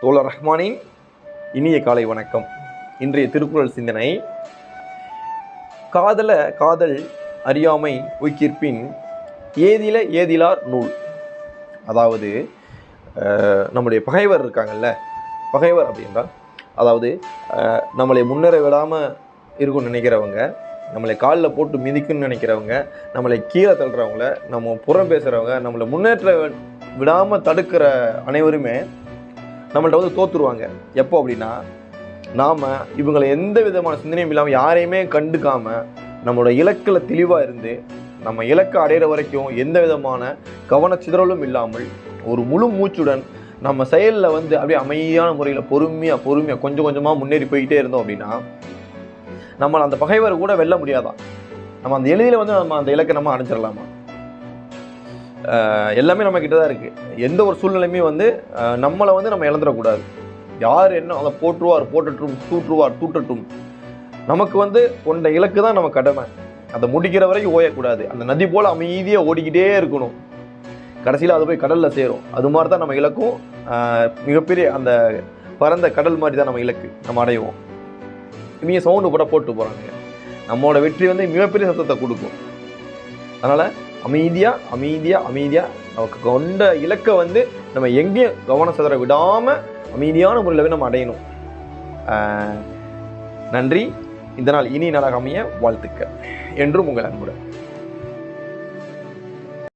தோழர் ரஹ்மானின் இனிய காலை வணக்கம். இன்றைய திருக்குறள் சிந்தனை காதல காதல் அறியாமை உய்கிற்பின் ஏதில ஏதிலார் நூல். அதாவது நம்முடைய பகைவர் இருக்காங்கல்ல பகைவர் அப்படின்னா அதாவது நம்மளை முன்னேற விடாமல் இருக்கும்னு நினைக்கிறவங்க நம்மளை காலில் போட்டு மிதிக்கும்னு நினைக்கிறவங்க நம்மளை கீழே தள்ளுறவங்கள நம்ம புறம் பேசுகிறவங்க நம்மளை முன்னேற்ற விடாமல் தடுக்கிற அனைவருமே நம்மள்ட்ட வந்து தோத்துருவாங்க. எப்போ அப்படின்னா நாம் இவங்களை எந்த விதமான சிந்தனையும் இல்லாமல் யாரையுமே கண்டுக்காமல் நம்மளோட இலக்கில் தெளிவாக இருந்து நம்ம இலக்கை அடையிற வரைக்கும் எந்த விதமான கவனச்சிதறலும் இல்லாமல் ஒரு முழு மூச்சுடன் நம்ம செயலில் வந்து அப்படியே அமைதியான முறையில் பொறுமையாக பொறுமையாக கொஞ்சம் கொஞ்சமாக முன்னேறி போய்கிட்டே இருந்தோம் அப்படின்னா நம்மளை அந்த பகைவர் கூட வெல்ல முடியாதான். நம்ம அந்த எளிதில் வந்து நம்ம அந்த இலக்கை நம்ம அடைஞ்சிடலாமா எல்லாமே நம்ம கிட்ட தான் இருக்குது எந்த ஒரு சூழ்நிலையுமே வந்து நம்மளை வந்து நம்ம இழந்துடக்கூடாது. யார் என்ன அதை போற்றுவார் போட்டுட்டும் தூற்றுவார் தூற்றட்டும். நமக்கு வந்து கொண்ட இலக்கு தான் நம்ம கடமை. அதை முடிக்கிற வரைக்கும் ஓயக்கூடாது. அந்த நதி போல் அமைதியாக ஓடிக்கிட்டே இருக்கணும். கடைசியில் அது போய் கடலில் சேரும். அது மாதிரி தான் நம்ம இலக்கும். மிகப்பெரிய அந்த பரந்த கடல் மாதிரி தான் நம்ம இலக்கு. நம்ம அடைவோம். இவங்க சவுண்டு கூட போட்டு போகிறாங்க நம்மளோட வெற்றி வந்து மிகப்பெரிய சத்தத்தை கொடுக்கும். அதனால் அமைதியாக அமைதியாக அமைதியாக நமக்கு கொண்ட இலக்கை வந்து நம்ம எங்கேயும் கவனம் சிதற விடாமல் அமைதியான முறையில் நம்ம அடையணும். நன்றி. இந்த நாள் இனி நாளாக அமைய வாழ்த்துக்கள். என்றும் உங்கள் அன்புடன்.